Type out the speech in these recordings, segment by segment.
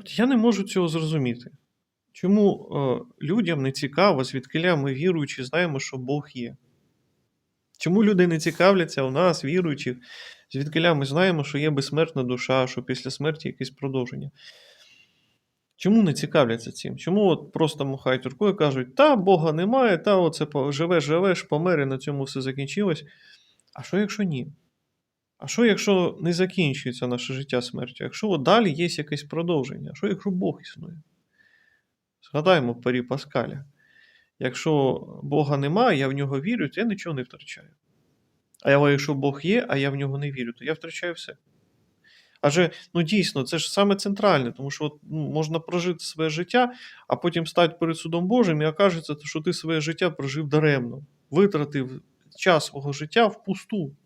От я не можу цього зрозуміти. Чому е, людям не цікаво, звідкиля ми віруючи, знаємо, що Бог є? Чому люди не цікавляться у нас, віруючих, звідкиля ми знаємо, що є безсмертна душа, що після смерті якесь продовження? Чому не цікавляться цим? Чому от просто махають рукою і кажуть, та Бога немає, та оце живеш, живеш, помер, і на цьому все закінчилось. А що якщо ні? А що якщо не закінчується наше життя смертю? Якщо далі є якесь продовження? А що якщо Бог існує? Згадаємо парі Паскаля. Якщо Бога немає, я в нього вірю, то я нічого не втрачаю. А якщо Бог є, а я в нього не вірю, то я втрачаю все. Адже ну дійсно, це ж саме центральне, тому що от, ну, можна прожити своє життя, а потім стати перед судом Божим і окажеться, що ти своє життя прожив даремно, витратив час свого життя впусту.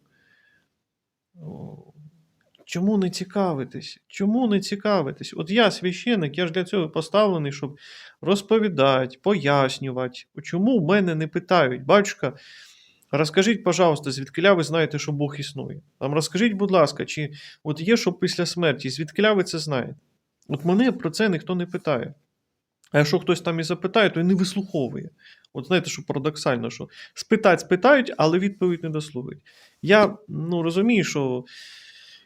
Чому не цікавитись? Чому не цікавитись? От я священик, я ж для цього поставлений, щоб розповідати, пояснювати. Чому в мене не питають, батюшка, розкажіть, пожалуйста, звідкиля ви знаєте, що Бог існує? Там розкажіть, будь ласка, чи от є що після смерті, звідкиля ви це знаєте? От мене про це ніхто не питає. А якщо хтось там і запитає, то і не вислуховує. От знаєте, що парадоксально, що спитать спитають, але відповідь не дослухають. Я ну, розумію, що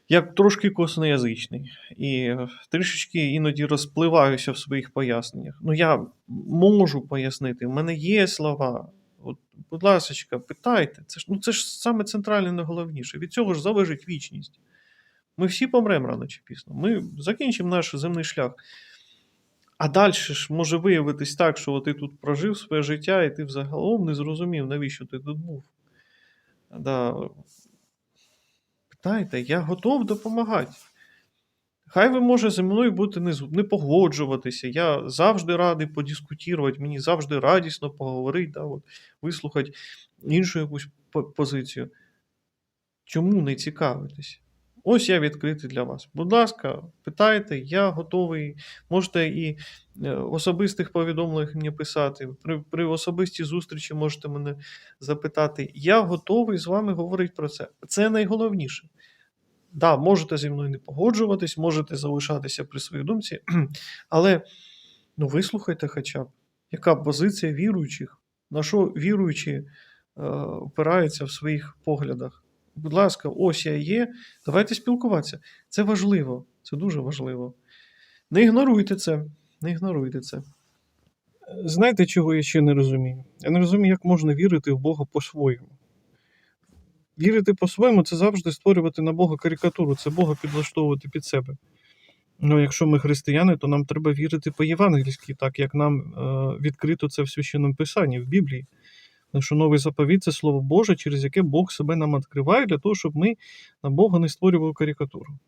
я трошки косноязичний і трішечки іноді розпливаюся в своїх поясненнях. Ну, я можу пояснити, в мене є слова. От, будь ласка, питайте. Це ж, ну, це ж саме центральне найголовніше. Від цього ж залежить вічність. Ми всі помремо рано чи пізно. Ми закінчимо наш земний шлях. А далі ж може виявитись так, що ти тут прожив своє життя, і ти взагалом не зрозумів, навіщо ти тут був. Да. Питайте, я готов допомагати. Хай ви може зі мною бути не, не погоджуватися. Я завжди радий подискутувати, мені завжди радісно поговорити, да, от, вислухати іншу якусь позицію. Чому не цікавитесь? Ось я відкритий для вас. Будь ласка, питайте, я готовий. Можете і е, особистих повідомленнях мені писати. При, при особистій зустрічі можете мене запитати. Я готовий з вами говорити про це. Це найголовніше. Да, можете зі мною не погоджуватись, можете залишатися при своїй думці, але ну, вислухайте хоча б, яка позиція віруючих, на що віруючі е, опираються в своїх поглядах. Будь ласка, ось я є. Давайте спілкуватися. Це важливо, це дуже важливо. Не ігноруйте це. Не ігноруйте це. Знаєте, чого я ще не розумію? Я не розумію, як можна вірити в Бога по-своєму. Вірити по-своєму це завжди створювати на Бога карикатуру, це Бога підлаштовувати під себе. Ну, якщо ми християни, то нам треба вірити по-євангельськи, так як нам е, відкрито це в священному писанні, в Біблії. Що новий заповіт це слово Боже, через яке Бог себе нам відкриває, для того, щоб ми на Бога не створювали карикатуру.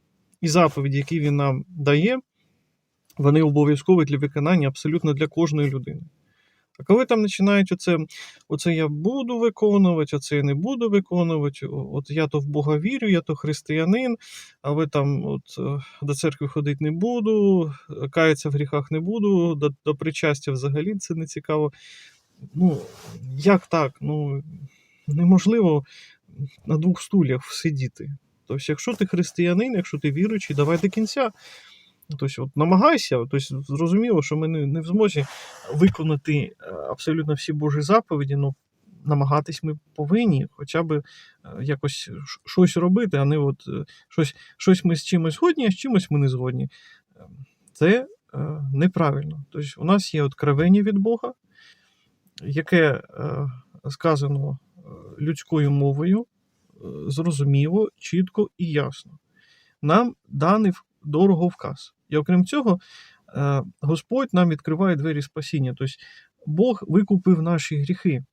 І заповіді, які він нам дає, вони обов'язкові для виконання абсолютно для кожної людини. А коли там починають оце, оце я буду виконувати, оце я не буду виконувати, от я то в Бога вірю, я то християнин, а ви там от, е, до церкви ходити не буду, каятися в гріхах не буду, до, до причастя взагалі це не цікаво. Ну, як так? Ну, неможливо на двох стульях сидіти. Тобто, якщо ти християнин, якщо ти віруючий, давай до кінця. Тобто, от намагайся, тобто, зрозуміло, що ми не, не в змозі виконати е, абсолютно всі Божі заповіді, ну намагатись ми повинні хоча б е, якось щось робити, а не от е, щось, щось ми з чимось згодні, а з чимось ми не згодні. Е, Це неправильно. Тобто, у нас є откровення від Бога, яке е, сказано е, людською мовою, е, зрозуміло, чітко і ясно. Нам даний в- дороговказ. І окрім цього, Господь нам відкриває двері спасіння. Тобто Бог викупив наші гріхи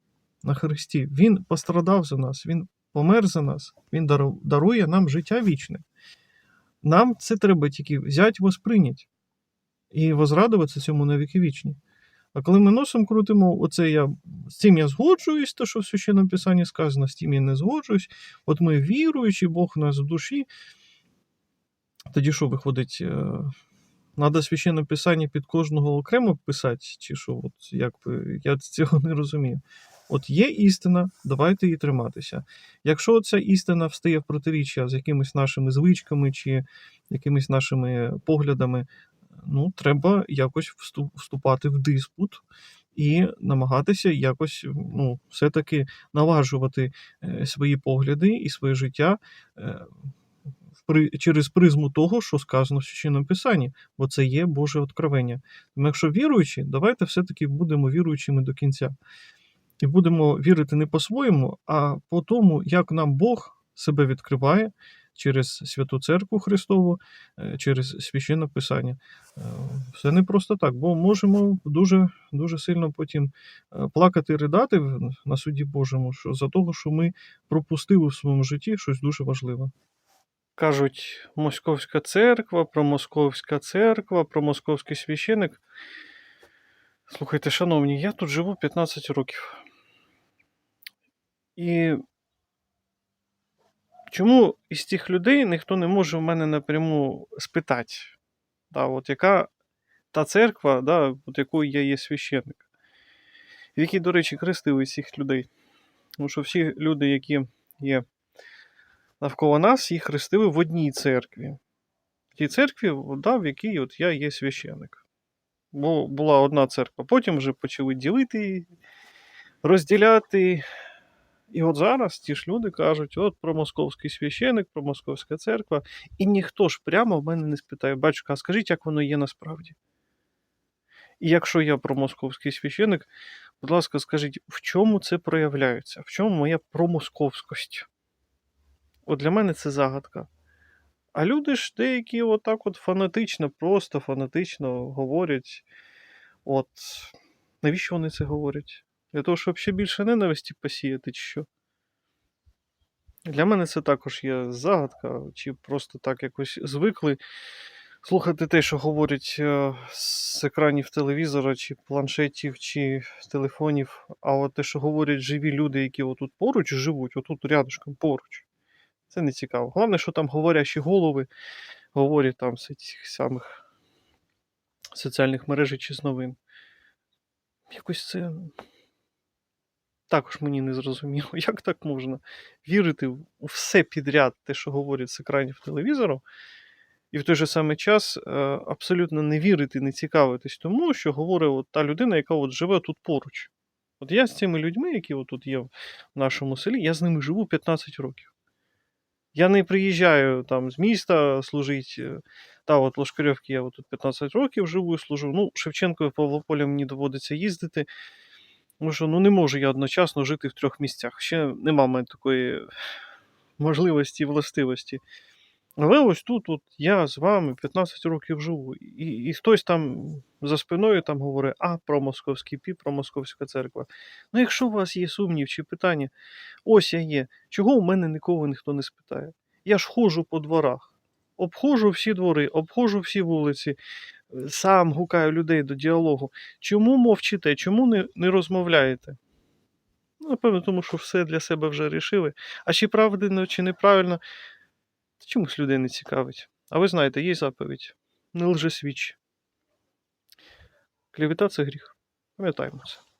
на Христі. Він пострадав за нас, Він помер за нас, Він дарує нам життя вічне. Нам це треба тільки взяти, восприйняти і возрадуватися цьому на віки вічні. А коли ми носом крутимо, оце я з цим я згоджуюсь, то що в священному писанні сказано, з цим я не згоджуюсь. От ми віруючі, Бог у нас в душі. Тоді що виходить? Треба священне писання під кожного окремо писати, чи що? От як я цього не розумію. От є істина, давайте її триматися. Якщо ця істина встає в протиріччя з якимись нашими звичками чи якимись нашими поглядами, е, ну, треба якось вступати в диспут і намагатися якось ну, все-таки наважувати е, свої погляди і своє життя е, через призму того, що сказано в Священному Писанні, бо це є Боже откровення. Тому якщо віруючі, давайте все-таки будемо віруючими до кінця. І будемо вірити не по-своєму, а по тому, як нам Бог себе відкриває через Святу Церкву Христову, е, через священне Писання. Е, Все не просто так, бо можемо дуже, дуже сильно потім е, плакати ридати на суді Божому, що за того, що ми пропустили в своєму житті щось дуже важливе. Кажуть, Московська церква, промосковська церква, промосковський священик. Слухайте, шановні, я тут живу 15 років. І чому із тих людей ніхто не може в мене напряму спитати, да, от яка та церква, да, от якою я є священник, в якій, до речі, хрестили цих людей. Тому що всі люди, які є навколо нас, їх хрестили в одній церкві. В тій церкві, да, в якій от я є священник. Бо була одна церква, потім вже почали ділити, розділяти. І от зараз ті ж люди кажуть: от про московський священик, про московська церква, і ніхто ж прямо в мене не спитає, батюшка, а скажіть, як воно є насправді? І якщо я про московський священик, будь ласка, скажіть, в чому це проявляється? В чому моя промосковськость? От для мене це загадка. А люди ж деякі отак от фанатично, просто фанатично говорять. От навіщо вони це говорять? Для того, щоб ще більше ненависті посіяти, чи що? Для мене це також є загадка, чи просто так якось звикли слухати те, що говорять е, з екранів телевізора, чи планшетів, чи телефонів. А от те, що говорять живі люди, які отут поруч живуть, отут рядышком поруч. Це не цікаво. Головне, що там говорящі голови говорять там з цих самих соціальних мережей чи з новин. Якось це також мені не зрозуміло, як так можна вірити в все підряд, те, що говорять з екранів телевізору, і в той же самий час е, абсолютно не вірити, не цікавитись тому, що говорить от та людина, яка от живе тут поруч. От я з цими людьми, які тут є в нашому селі, я з ними живу 15 років. Я не приїжджаю там з міста служити. Та от Лошкарьовки я тут 15 років живу і служу. Ну, Шевченко і Павлополя мені доводиться їздити. Тому що ну, не можу я одночасно жити в трьох місцях. Ще нема в мене такої можливості і властивості. Але ось тут от я з вами 15 років живу. І, і хтось там за спиною там говорить, а про московський піп, про московська церква. Ну, якщо у вас є сумнів чи питання, ось я є. Чого у мене нікого ніхто не спитає? Я ж ходжу по дворах, обходжу всі двори, обходжу всі вулиці, сам гукаю людей до діалогу. Чому мовчите? Чому не, не розмовляєте? Ну, напевно, тому що все для себе вже рішили. А чи правильно, чи неправильно, то чомусь людей не цікавить. А ви знаєте, є заповідь. Не лже свіч. Клівета це гріх. Пам'ятаємо це.